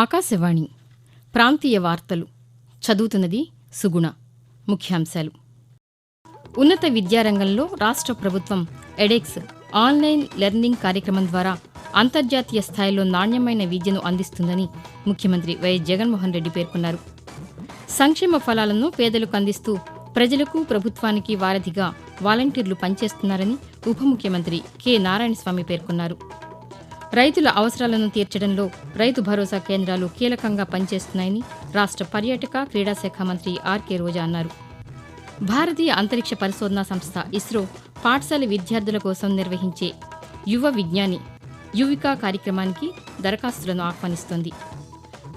ఆకాశవాణి ప్రాంతీయ వార్తలు చదువుతున్నది సుగుణ ముఖ్యాంశాలు. ఉన్నత విద్యారంగంలో రాష్ట్ర ప్రభుత్వం ఎడెక్స్ ఆన్లైన్ లెర్నింగ్ కార్యక్రమం ద్వారా అంతర్జాతీయ స్థాయిలో నాణ్యమైన విద్యను అందిస్తుందని ముఖ్యమంత్రి వైఎస్ జగన్మోహన్ రెడ్డి పేర్కొన్నారు. సంక్షేమ ఫలాలను పేదలకు అందిస్తూ ప్రజలకు ప్రభుత్వానికి వారధిగా వాలంటీర్లు పనిచేస్తున్నారని ఉప ముఖ్యమంత్రి కె. నారాయణస్వామి పేర్కొన్నారు. రైతుల అవసరాలను తీర్చడంలో రైతు భరోసా కేంద్రాలు కీలకంగా పనిచేస్తున్నాయని రాష్ట్ర పర్యాటక క్రీడా శాఖ మంత్రి ఆర్కే రోజా అన్నారు. భారతీయ అంతరిక్ష పరిశోధనా సంస్థ ఇస్రో పాఠశాల విద్యార్థుల కోసం నిర్వహించే యువ విజ్ఞాని యువికా కార్యక్రమానికి దరఖాస్తులను ఆహ్వానిస్తోంది.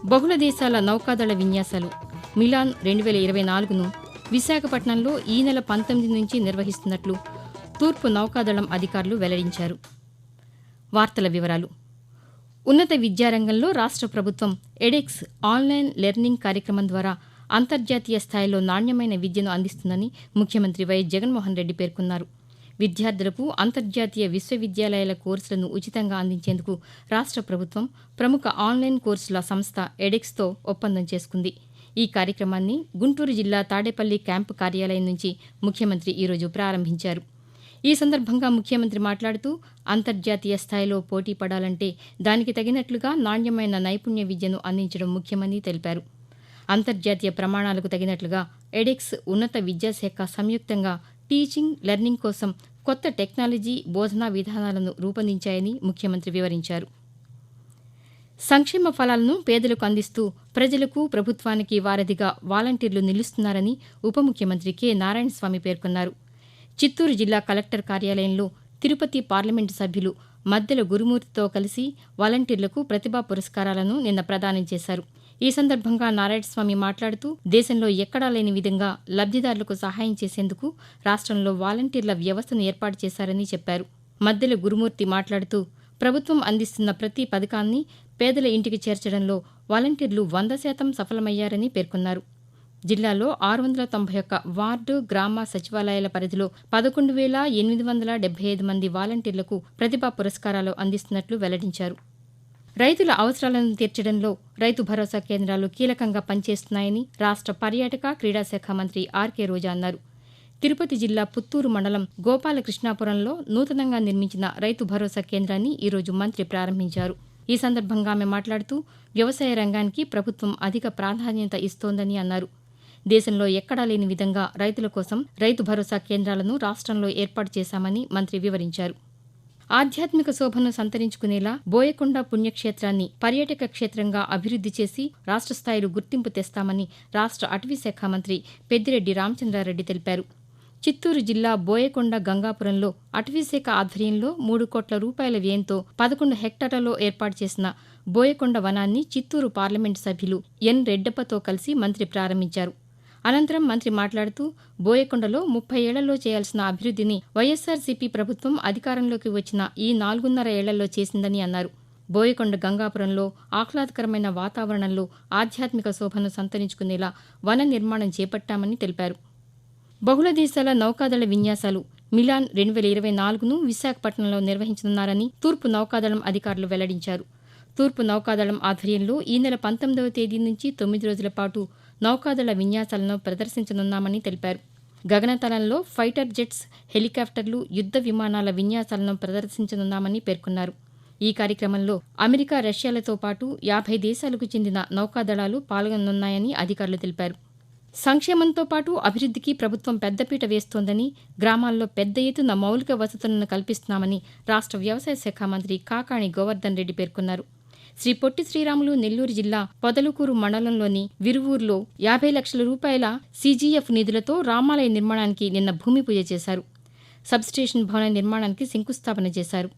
బహుళ దేశాల నౌకాదళ విన్యాసాలు మిలాన్ రెండు వేల ఇరవై నాలుగును విశాఖపట్నంలో ఈ నెల పంతొమ్మిది నుంచి నిర్వహిస్తున్నట్లు తూర్పు నౌకాదళం అధికారులు వెల్లడించారు. వార్తల వివరాలు. ఉన్నత విద్యారంగంలో రాష్ట్ర ప్రభుత్వం ఎడెక్స్ ఆన్లైన్ లెర్నింగ్ కార్యక్రమం ద్వారా అంతర్జాతీయ స్థాయిలో నాణ్యమైన విద్యను అందిస్తుందని ముఖ్యమంత్రి వైఎస్ జగన్మోహన్ రెడ్డి పేర్కొన్నారు. విద్యార్థులకు అంతర్జాతీయ విశ్వవిద్యాలయాల కోర్సులను ఉచితంగా అందించేందుకు రాష్ట్ర ప్రభుత్వం ప్రముఖ ఆన్లైన్ కోర్సుల సంస్థ ఎడెక్స్తో ఒప్పందం చేసుకుంది. ఈ కార్యక్రమాన్ని గుంటూరు జిల్లా తాడేపల్లి క్యాంపు కార్యాలయం నుంచి ముఖ్యమంత్రి ఈరోజు ప్రారంభించారు. ఈ సందర్భంగా ముఖ్యమంత్రి మాట్లాడుతూ అంతర్జాతీయ స్థాయిలో పోటీ పడాలంటే దానికి తగినట్లుగా నాణ్యమైన నైపుణ్య విద్యను అందించడం ముఖ్యమని తెలిపారు. అంతర్జాతీయ ప్రమాణాలకు తగినట్లుగా ఎడెక్స్ ఉన్నత విద్యాశాఖ సంయుక్తంగా టీచింగ్ లెర్నింగ్ కోసం కొత్త టెక్నాలజీ బోధనా విధానాలను రూపొందించాయని ముఖ్యమంత్రి వివరించారు. సంక్షేమ ఫలాలను పేదలకు అందిస్తూ ప్రజలకు ప్రభుత్వానికి వారధిగా వాలంటీర్లు నిలుస్తున్నారని ఉప ముఖ్యమంత్రి కె. నారాయణస్వామి పేర్కొన్నారు. చిత్తూరు జిల్లా కలెక్టర్ కార్యాలయంలో తిరుపతి పార్లమెంటు సభ్యులు మద్దెల గురుమూర్తితో కలిసి వాలంటీర్లకు ప్రతిభా పురస్కారాలను నిన్న ప్రదానం చేశారు. ఈ సందర్భంగా నారాయణస్వామి మాట్లాడుతూ దేశంలో ఎక్కడా లేని విధంగా లబ్దిదారులకు సహాయం చేసేందుకు రాష్ట్రంలో వాలంటీర్ల వ్యవస్థను ఏర్పాటు చేశారని చెప్పారు. మద్దెల గురుమూర్తి మాట్లాడుతూ ప్రభుత్వం అందిస్తున్న ప్రతి పథకాన్ని పేదల ఇంటికి చేర్చడంలో వాలంటీర్లు వంద శాతం సఫలమయ్యారని పేర్కొన్నారు. జిల్లాలో ఆరు వందల తొంభై ఒక్క వార్డు గ్రామ సచివాలయాల పరిధిలో పదకొండు వేల ఎనిమిది వందల డెబ్బై ఐదు మంది వాలంటీర్లకు ప్రతిభా పురస్కారాలు అందిస్తున్నట్లు వెల్లడించారు. రైతుల అవసరాలను తీర్చడంలో రైతు భరోసా కేంద్రాలు కీలకంగా పనిచేస్తున్నాయని రాష్ట్ర పర్యాటక క్రీడా శాఖ మంత్రి ఆర్కే రోజా అన్నారు. తిరుపతి జిల్లా పుత్తూరు మండలం గోపాలకృష్ణాపురంలో నూతనంగా నిర్మించిన రైతు భరోసా కేంద్రాన్ని ఈరోజు మంత్రి ప్రారంభించారు. ఈ సందర్భంగా ఆమె మాట్లాడుతూ వ్యవసాయ రంగానికి ప్రభుత్వం అధిక ప్రాధాన్యత ఇస్తోందని అన్నారు. దేశంలో ఎక్కడా లేని విధంగా రైతుల కోసం రైతు భరోసా కేంద్రాలను రాష్ట్రంలో ఏర్పాటు చేశామని మంత్రి వివరించారు. ఆధ్యాత్మిక శోభను సంతరించుకునేలా బోయకొండ పుణ్యక్షేత్రాన్ని పర్యాటక క్షేత్రంగా అభివృద్ది చేసి రాష్ట్ర స్థాయిలో గుర్తింపు తెస్తామని రాష్ట్ర అటవీశాఖ మంత్రి పెద్దిరెడ్డి రామచంద్రారెడ్డి తెలిపారు. చిత్తూరు జిల్లా బోయకొండ గంగాపురంలో అటవీశాఖ ఆధ్వర్యంలో మూడు కోట్ల రూపాయల వ్యయంతో పదకొండు హెక్టార్లలో ఏర్పాటు చేసిన బోయకొండ వనాన్ని చిత్తూరు పార్లమెంటు సభ్యులు ఎన్ రెడ్డప్పతో కలిసి మంత్రి ప్రారంభించారు. అనంతరం మంత్రి మాట్లాడుతూ బోయకొండలో ముప్పై ఏళ్ళలో చేయాల్సిన అభివృద్దిని వైఎస్సార్సీపీ ప్రభుత్వం అధికారంలోకి వచ్చిన ఈ నాలుగున్నర ఏళ్ళలో చేసిందని అన్నారు. బోయకొండ గంగాపురంలో ఆహ్లాదకరమైన వాతావరణంలో ఆధ్యాత్మిక శోభను సంతరించుకునేలా వన నిర్మాణం చేపట్టామని తెలిపారు. బహుళ దేశాల నౌకాదళ విన్యాసాలు మిలాన్ రెండు వేల ఇరవై నాలుగును విశాఖపట్నంలో నిర్వహించనున్నారని తూర్పు నౌకాదళం అధికారులు వెల్లడించారు. తూర్పు నౌకాదళం ఆధ్వర్యంలో ఈ నెల పంతొమ్మిదవ తేదీ నుంచి తొమ్మిది రోజుల పాటు నౌకాదళ విన్యాసాలను ప్రదర్శించనున్నామని తెలిపారు. గగనతలంలో ఫైటర్ జెట్స్ హెలికాప్టర్లు యుద్ద విమానాల విన్యాసాలను ప్రదర్శించనున్నామని పేర్కొన్నారు. ఈ కార్యక్రమంలో అమెరికా రష్యాలతో పాటు యాభై దేశాలకు చెందిన నౌకాదళాలు పాల్గొనున్నాయని అధికారులు తెలిపారు. సంక్షేమంతో పాటు అభివృద్ధికి ప్రభుత్వం పెద్దపీట వేస్తోందని గ్రామాల్లో పెద్ద ఎత్తున మౌలిక వసతులను కల్పిస్తున్నామని రాష్ట్ర వ్యవసాయ శాఖ మంత్రి కాకాణి గోవర్ధన్ రెడ్డి పేర్కొన్నారు. శ్రీ పొట్టి శ్రీరాములు నెల్లూరు జిల్లా పొదలుకూరు మండలంలోని విరువూరులో యాభై లక్షల రూపాయల సీజీఎఫ్ నిధులతో రామాలయ నిర్మాణానికి నిన్న భూమి పూజ చేశారు. సబ్స్టేషన్ భవన నిర్మాణానికి శంకుస్థాపన చేశారు.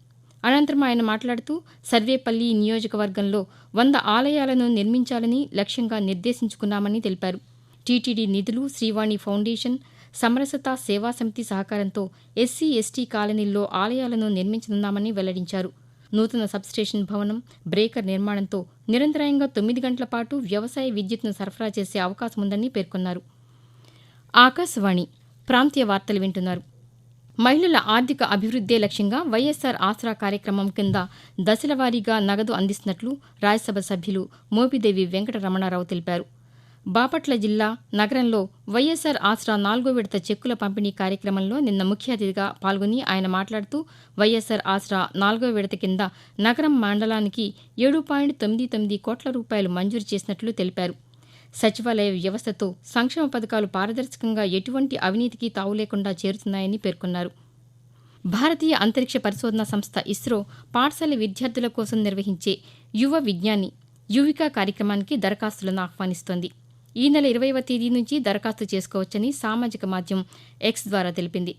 అనంతరం ఆయన మాట్లాడుతూ సర్వేపల్లి నియోజకవర్గంలో వంద ఆలయాలను నిర్మించాలని లక్ష్యంగా నిర్దేశించుకున్నామని తెలిపారు. టీటీడీ నిధులు శ్రీవాణి ఫౌండేషన్ సమరసత సేవా సమితి సహకారంతో ఎస్సీ ఎస్టీ కాలనీల్లో ఆలయాలను నిర్మించనున్నామని వెల్లడించారు. నూతన సబ్స్టేషన్ భవనం బ్రేకర్ నిర్మాణంతో నిరంతరాయంగా తొమ్మిది గంటల పాటు వ్యవసాయ విద్యుత్ను సరఫరా చేసే అవకాశం ఉందని పేర్కొన్నారు. ఆకాశవాణి ప్రాంతీయ వార్తలు వింటున్నారు. మహిళల ఆర్థిక అభివృద్దే లక్ష్యంగా వైఎస్సార్ ఆసరా కార్యక్రమం కింద దశలవారీగా నగదు అందిస్తున్నట్లు రాజ్యసభ సభ్యులు మోపిదేవి వెంకటరమణారావు తెలిపారు. బాపట్ల జిల్లా నగరంలో వైఎస్సార్ ఆసరా నాలుగో విడత చెక్కుల పంపిణీ కార్యక్రమంలో నిన్న ముఖ్య అతిథిగా పాల్గొని ఆయన మాట్లాడుతూ వైఎస్సార్ ఆసరా నాలుగో విడత కింద నగరం మండలానికి ఏడు పాయింట్ తొమ్మిది తొమ్మిది కోట్ల రూపాయలు మంజూరు చేసినట్లు తెలిపారు. సచివాలయ వ్యవస్థతో సంక్షేమ పథకాలు పారదర్శకంగా ఎటువంటి అవినీతికి తావులేకుండా చేరుతున్నాయని పేర్కొన్నారు. భారతీయ అంతరిక్ష పరిశోధనా సంస్థ ఇస్రో పాఠశాల విద్యార్థుల కోసం నిర్వహించే యువ విజ్ఞాని యువిక కార్యక్రమానికి దరఖాస్తులను ఆహ్వానిస్తోంది. ఈ నెల ఇరవైవ తేదీ నుంచి దరఖాస్తు చేసుకోవచ్చని సామాజిక మాధ్యమం ఎక్స్ ద్వారా తెలిపింది.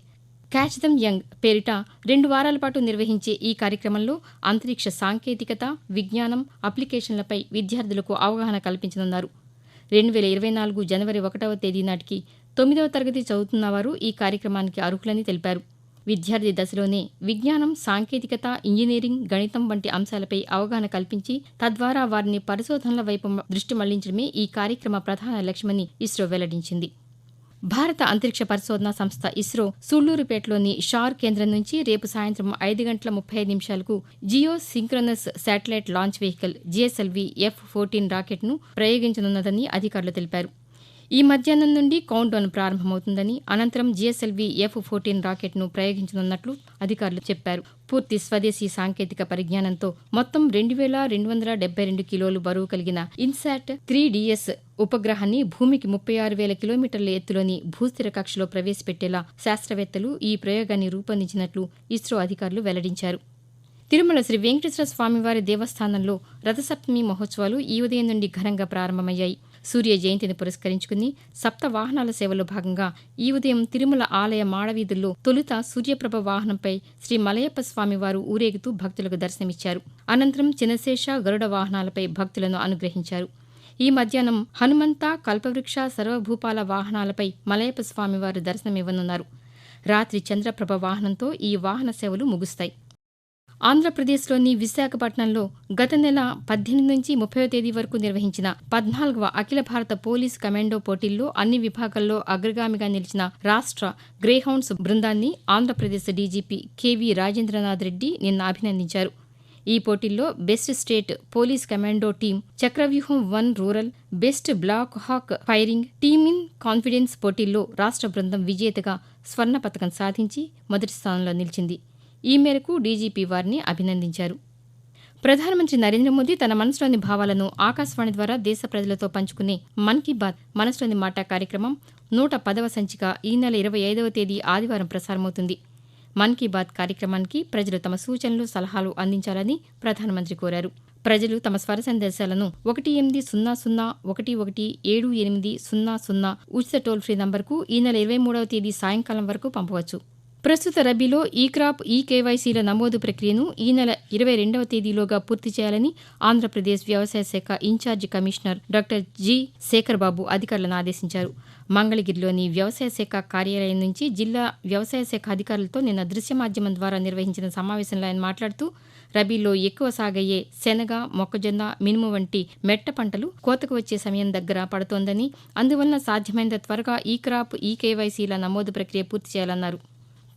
క్యాచ్ దమ్ యంగ్ పేరిట రెండు వారాల పాటు నిర్వహించే ఈ కార్యక్రమంలో అంతరిక్ష సాంకేతికత విజ్ఞానం అప్లికేషన్లపై విద్యార్థులకు అవగాహన కల్పించనున్నారు. రెండు వేల ఇరవై నాలుగు జనవరి ఒకటవ తేదీ నాటికి తొమ్మిదవ తరగతి చదువుతున్న వారు ఈ కార్యక్రమానికి అర్హులని తెలిపారు. విద్యార్థి దశలోనే విజ్ఞానం సాంకేతికత ఇంజనీరింగ్ గణితం వంటి అంశాలపై అవగాహన కల్పించి తద్వారా వారిని పరిశోధనల వైపు దృష్టి మళ్ళించడమే ఈ కార్యక్రమ ప్రధాన లక్ష్యమని ఇస్రో వెల్లడించింది. భారత అంతరిక్ష పరిశోధన సంస్థ ఇస్రో సూళ్ళూరుపేటలోని షార్ కేంద్రం నుంచి రేపు సాయంత్రం ఐదు గంటల ముప్పై ఐదు నిమిషాలకు geosynchronous satellite launch vehicle GSLV F fourteen రాకెట్ను ప్రయోగించనున్నదని అధికారులు తెలిపారు. ఈ మధ్యాహ్నం నుండి కౌంట్ డౌన్ ప్రారంభమవుతుందని అనంతరం జిఎస్ఎల్వి ఎఫ్ ఫోర్టీన్ రాకెట్ను ప్రయోగించనున్నట్లు అధికారులు చెప్పారు. పూర్తి స్వదేశీ సాంకేతిక పరిజ్ఞానంతో మొత్తం రెండు వేల రెండు వందల డెబ్బై రెండు కిలోలు బరువు కలిగిన ఇన్సాట్ త్రీ డిఎస్ ఉపగ్రహాన్ని భూమికి ముప్పై ఆరు వేల కిలోమీటర్ల ఎత్తులోని భూస్థిర కక్షలో ప్రవేశపెట్టేలా శాస్త్రవేత్తలు ఈ ప్రయోగాన్ని రూపొందించినట్లు ఇస్రో అధికారులు వెల్లడించారు. తిరుమల శ్రీ వెంకటేశ్వర స్వామివారి దేవస్థానంలో రథసప్తమి మహోత్సవాలు ఈ ఉదయం నుండి ఘనంగా ప్రారంభమయ్యాయి. సూర్య జయంతిని పురస్కరించుకుని సప్త వాహనాల సేవలో భాగంగా ఈ ఉదయం తిరుమల ఆలయ మాడవీధుల్లో తొలుత సూర్యప్రభ వాహనంపై శ్రీ మలయప్ప స్వామివారు ఊరేగుతూ భక్తులకు దర్శనమిచ్చారు. అనంతరం చినశేష గరుడ వాహనాలపై భక్తులను అనుగ్రహించారు. ఈ మధ్యాహ్నం హనుమంత కల్పవృక్ష సర్వభూపాల వాహనాలపై మలయప్ప స్వామివారు దర్శనమివ్వనున్నారు. రాత్రి చంద్రప్రభ వాహనంతో ఈ వాహన సేవలు ముగుస్తాయి. ఆంధ్రప్రదేశ్లోని విశాఖపట్నంలో గత నెల పద్దెనిమిది నుంచి ముప్పై తేదీ వరకు నిర్వహించిన పద్నాలుగవ అఖిల భారత పోలీస్ కమాండో పోటీల్లో అన్ని విభాగాల్లో అగ్రగామిగా నిలిచిన రాష్ట్ర గ్రేహౌండ్స్ బృందాన్ని Andhra Pradesh DGP K V Rajendranath Reddy నిన్న అభినందించారు. ఈ పోటీల్లో best state police commando team Chakravyuham one rural best black hawk firing team in confidence పోటీల్లో రాష్ట్ర బృందం విజేతగా స్వర్ణ పథకం సాధించి మొదటి స్థానంలో నిలిచింది. ఈ మేరకు డీజీపీ వారిని అభినందించారు. ప్రధానమంత్రి నరేంద్ర మోదీ తన మనసులోని భావాలను ఆకాశవాణి ద్వారా దేశ ప్రజలతో పంచుకునే మన్ కీ బాత్ మనసులోని మాట కార్యక్రమం నూట పదవ సంచిక ఈ నెల ఇరవై ఐదవ తేదీ ఆదివారం ప్రసారమవుతుంది. మన్ కీ బాత్ కార్యక్రమానికి ప్రజలు తమ సూచనలు సలహాలు అందించాలని ప్రధానమంత్రి కోరారు. ప్రజలు తమ స్వర సందేశాలను ఒకటి ఎనిమిది సున్నా సున్నా ఒకటి ఒకటి ఏడు ఎనిమిది సున్నా సున్నా ఉచిత టోల్ ఫ్రీ నంబర్కు ఈ నెల ఇరవై మూడవ తేదీ సాయంకాలం వరకు పంపవచ్చు. ప్రస్తుత రబీలో ఈ క్రాప్ ఈ కేవైసీల నమోదు ప్రక్రియను ఈ నెల ఇరవై రెండవ తేదీలోగా పూర్తి చేయాలని ఆంధ్రప్రదేశ్ వ్యవసాయ శాఖ incharge commissioner doctor G. Shekhar Babu అధికారులను ఆదేశించారు. మంగళగిరిలోని వ్యవసాయ శాఖ కార్యాలయం నుంచి జిల్లా వ్యవసాయ శాఖ అధికారులతో నిన్న దృశ్య మాధ్యమం ద్వారా నిర్వహించిన సమావేశంలో ఆయన మాట్లాడుతూ రబీలో ఎక్కువ సాగయ్యే శనగ మొక్కజొన్న మినుము వంటి మెట్ట పంటలు కోతకు వచ్చే సమయం దగ్గర పడుతోందని అందువలన సాధ్యమైనంత త్వరగా ఈ క్రాప్ ఈ కేవైసీల నమోదు ప్రక్రియ పూర్తి చేయాలన్నారు.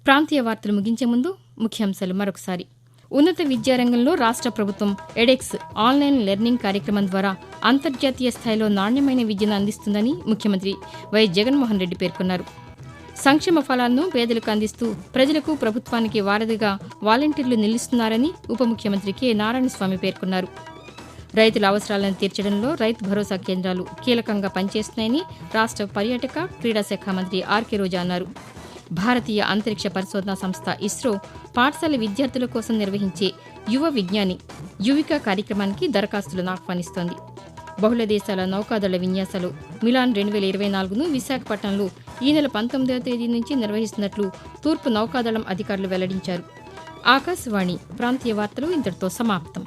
ప్రాంతీయ వార్తలు ముగించే ముందు ముఖ్యాంశాలు మరొకసారి. ఉన్నత విద్యారంగంలో రాష్ట్ర ప్రభుత్వం ఎడెక్స్ ఆన్లైన్ లెర్నింగ్ కార్యక్రమం ద్వారా అంతర్జాతీయ స్థాయిలో నాణ్యమైన విద్యను అందిస్తుందని ముఖ్యమంత్రి వై జగన్మోహన్ రెడ్డి పేర్కొన్నారు. సంక్షేమ ఫలాలను పేదలకు అందిస్తూ ప్రజలకు ప్రభుత్వానికి వారధిగా వాలంటీర్లు నిలుస్తున్నారని ఉప ముఖ్యమంత్రి కె. నారాయణస్వామి పేర్కొన్నారు. రైతుల అవసరాలను తీర్చడంలో రైతు భరోసా కేంద్రాలు కీలకంగా పనిచేస్తున్నాయని రాష్ట్ర పర్యాటక క్రీడా శాఖ మంత్రి ఆర్కే రోజా అన్నారు. భారతీయ అంతరిక్ష పరిశోధనా సంస్థ ఇస్రో పాఠశాల విద్యార్థుల కోసం నిర్వహించే యువ విజ్ఞాని యువిక కార్యక్రమానికి దరఖాస్తులను ఆహ్వానిస్తోంది. బహుళ దేశాల నౌకాదళ విన్యాసాలు మిలాన్ రెండు వేల ఇరవై నాలుగును విశాఖపట్నంలో ఈ నెల పంతొమ్మిదవ తేదీ నుంచి నిర్వహిస్తున్నట్లు తూర్పు నౌకాదళం అధికారులు వెల్లడించారు. ఆకాశవాణి ప్రాంతీయ వార్తలు ఇంతటితో సమాప్తం.